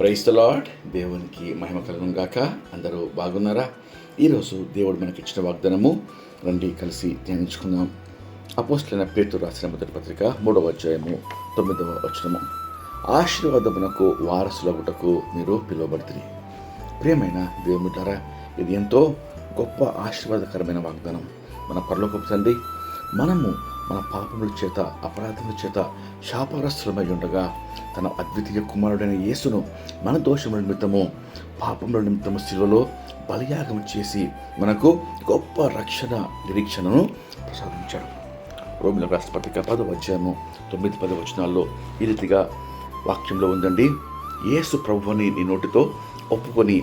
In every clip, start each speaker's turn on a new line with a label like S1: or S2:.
S1: Price lord. దేవునికి మహిమ కలుగును గాక. అందరూ బాగున్నారా? ఈరోజు దేవుడు మనకి ఇచ్చిన వాగ్దానము రండి కలిసి ధ్యానించుకుందాం. అపోస్టులైన పేరు రాసిన మొదటి పత్రిక మూడవ అధ్యాయము తొమ్మిదవ వచనము. ఆశీర్వాదమునకు వారసులగుటకు మీరు పిలువబడుతుంది ప్రియమైన దేవుడారా ఇది ఎంతో గొప్ప ఆశీర్వాదకరమైన వాగ్దానం. మన పరలోకపు తండ్రి మనము మన పాపముల చేత అపరాధముల చేత శాపారస్తులమై ఉండగా తన అద్వితీయ కుమారుడైన యేసును మన దోషముల నిమిత్తము పాపముల నిమిత్తము శిలువలో బలియాగం చేసి మనకు గొప్ప రక్షణ నిరీక్షణను ప్రసాదించాడు. రోమిల రాష్ట్రపతిక పదవ వచ్చాము తొమ్మిది పది వచనాల్లో ఈ రీతిగా వాక్యంలో ఉందండి. యేసు ప్రభువుని నీ నోటితో ఒప్పుకొని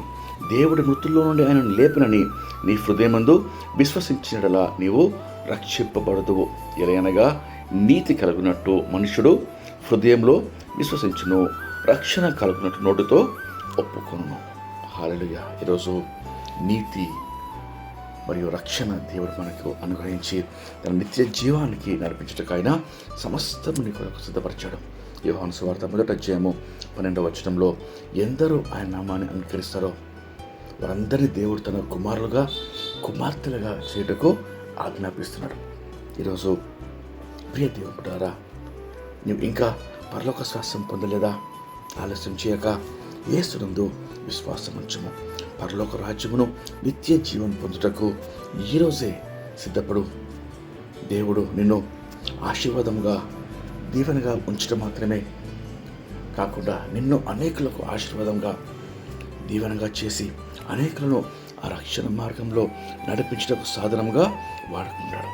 S1: దేవుడి మృతుల్లో నుండి ఆయన లేపనని నీ హృదయమందు విశ్వసించినలా నీవు రక్షింపబడదువు ఎలయనగా నీతి కలుగునట్టు మనుషుడు హృదయంలో విశ్వసించును. రక్షణ కలుగునట్టు నోటితో ఒప్పుకొను హాలలుగా ఈరోజు నీతి మరియు రక్షణ దేవుడు మనకు అనుగ్రహించి తన నిత్య జీవానికి నడిపించటకు ఆయన సమస్తముని కొరకు సిద్ధపరిచాడు. యోహాను సువార్త మొదట అధ్యాయము పన్నెండవ వచనంలో ఎందరూ ఆయన నామాన్ని అనుకరిస్తారో వారందరినీ దేవుడు తన కుమారులుగా కుమార్తెలుగా చేయటకు ఆజ్ఞాపిస్తున్నాడు ఈరోజు ప్రియ దేవుడారా నువ్వు ఇంకా పరలోక శ్వాసం పొందలేదా? ఆలస్యం చేయక ఏసునందు విశ్వాసం ఉంచము. పరలోక రాజ్యమును నిత్య జీవం పొందుటకు ఈరోజే సిద్ధపడు. దేవుడు నిన్ను ఆశీర్వాదముగా దీవెనగా ఉంచడం మాత్రమే కాకుండా నిన్ను అనేకులకు ఆశీర్వాదంగా దీవెనగా చేసి అనేకులను ఆ రక్షణ మార్గంలో నడిపించటకు సాధనంగా వాడుకుంటాడు.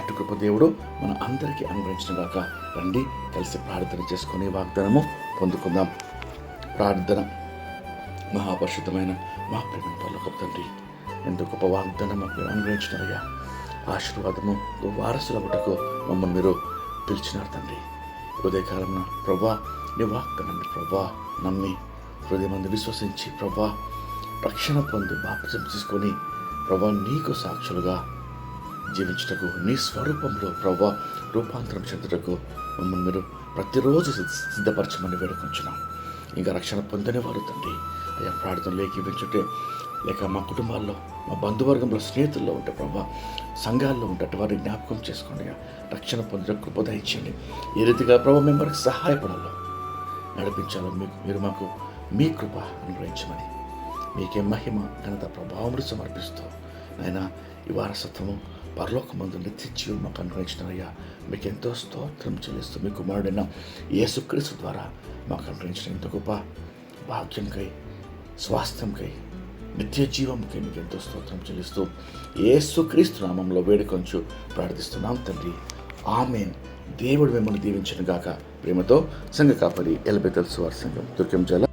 S1: అటు కృప దేవుడు మన అందరికీ అనుభవించిన గాక రండి కలిసి ప్రార్థన చేసుకుని వాగ్దానము పొందుకుందాం. ప్రార్థన మహాపరిశుద్ధమైన మా ప్రేమ పర్లోక తండ్రి ఎంతో గొప్ప వాగ్దానం మాకు మీరు అనుగ్రహించినారయ్యా ఆశీర్వాదము వారసులగుటకు మమ్మల్ని మీరు పిలిచినారు తండ్రి. ఉదయకాలంలో ప్రభా నీ వాగ్దానాన్ని ప్రభా నమ్మి హృదయమంది విశ్వసించి ప్రభా రక్షణ పొంది బాప్తిజం తీసుకొని ప్రభా నీకు సాక్షులుగా జీవించుటకు నీ స్వరూపంలో ప్రభా రూపాంతరం చెందుటకు మమ్మల్ని మీరు ప్రతిరోజు సిద్ధపరచమని వేడుకొంచున్నాం. ఇంకా రక్షణ పొందని వారు తండ్రి అయ్యా ప్రార్థనలు ఏకీపించుంటే లేక మా కుటుంబాల్లో మా బంధువర్గంలో స్నేహితుల్లో ఉంటే ప్రభా సంఘాల్లో ఉంటే వారిని జ్ఞాపకం చేసుకోండి రక్షణ పొందిన కృప దయచేయండి ఏ రీతిగా ప్రభా మేము వారికి సహాయపడాలో నడిపించాలో మీకు మీరు మాకు మీ కృప అనుగ్రహించమని మీకే మహిమ ఘనత ప్రభావములు సమర్పిస్తూ. ఆయన ఈ వారసత్వము పరలోకమందు నిత్య జీవం మాకు అనుగ్రహించినారయ్యా మీకు ఎంతో స్తోత్రం చెల్లిస్తూ మీ కుమారుడైన యేసుక్రీస్తు ద్వారా మాకు అనుగ్రహించిన ఇంత గొప్ప భాగ్యంకై స్వాస్థ్యంకై నిత్య జీవంకై మీకు ఎంతో స్తోత్రం చెల్లిస్తూ యేసుక్రీస్తు నామంలో వేడుకొంచు ప్రార్థిస్తున్నాం తండ్రి. ఆమెన్. దేవుడు మిమ్మల్ని దీవించిన గాక. ప్రేమతో సంఘ కాపలి ఎలబెతల్సు వారి సంఘం దుర్గం జల